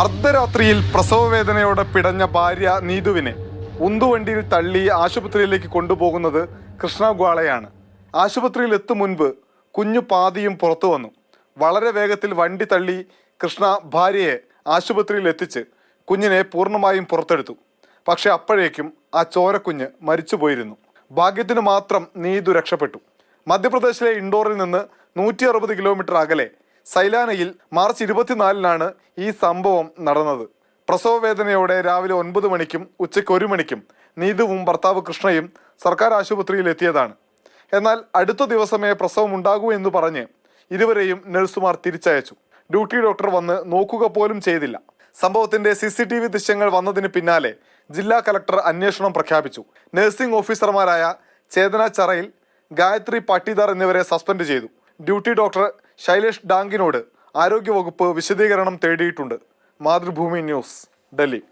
അർദ്ധരാത്രിയിൽ പ്രസവവേദനയോടെ പിടഞ്ഞ ഭാര്യ നീതുവിനെ ഉന്തുവണ്ടിയിൽ തള്ളി ആശുപത്രിയിലേക്ക് കൊണ്ടുപോകുന്നത് കൃഷ്ണ ഗ്വാളയാണ് ആശുപത്രിയിൽ എത്തും മുൻപ് കുഞ്ഞു പാതിയും പുറത്തു വന്നു. വളരെ വേഗത്തിൽ വണ്ടി തള്ളി കൃഷ്ണ ഭാര്യയെ ആശുപത്രിയിൽ എത്തിച്ച് കുഞ്ഞിനെ പൂർണമായും പുറത്തെടുത്തു. പക്ഷെ അപ്പോഴേക്കും ആ ചോരക്കുഞ്ഞ് മരിച്ചുപോയിരുന്നു. ഭാഗ്യത്തിനു മാത്രം നീതു രക്ഷപ്പെട്ടു. മധ്യപ്രദേശിലെ ഇൻഡോറിൽ നിന്ന് നൂറ്റി അറുപത് കിലോമീറ്റർ അകലെ സൈലാനയിൽ മാർച്ച് ഇരുപത്തിനാലിനാണ് ഈ സംഭവം നടന്നത്. പ്രസവ വേദനയോടെ രാവിലെ ഒൻപത് മണിക്കും ഉച്ചയ്ക്ക് ഒരു മണിക്കും നീതുവും ഭർത്താവ് കൃഷ്ണയും സർക്കാർ ആശുപത്രിയിൽ എത്തിയതാണ്. എന്നാൽ അടുത്ത ദിവസമേ പ്രസവം ഉണ്ടാകൂ എന്ന് പറഞ്ഞ് ഇരുവരെയും നഴ്സുമാർ തിരിച്ചയച്ചു. ഡ്യൂട്ടി ഡോക്ടർ വന്ന് നോക്കുക പോലും ചെയ്തില്ല. സംഭവത്തിന്റെ സി സി ടി വി ദൃശ്യങ്ങൾ വന്നതിന് പിന്നാലെ ജില്ലാ കലക്ടർ അന്വേഷണം പ്രഖ്യാപിച്ചു. നഴ്സിംഗ് ഓഫീസർമാരായ ചേതന ചറയിൽ ഗായത്രി പാട്ടിദാർ എന്നിവരെ സസ്പെൻഡ് ചെയ്തു. ഡ്യൂട്ടി ഡോക്ടർ ശൈലേഷ് ഡാങ്കിനോട് ആരോഗ്യവകുപ്പ് വിശദീകരണം തേടിയിട്ടുണ്ട്. മാതൃഭൂമി ന്യൂസ് ഡൽഹി.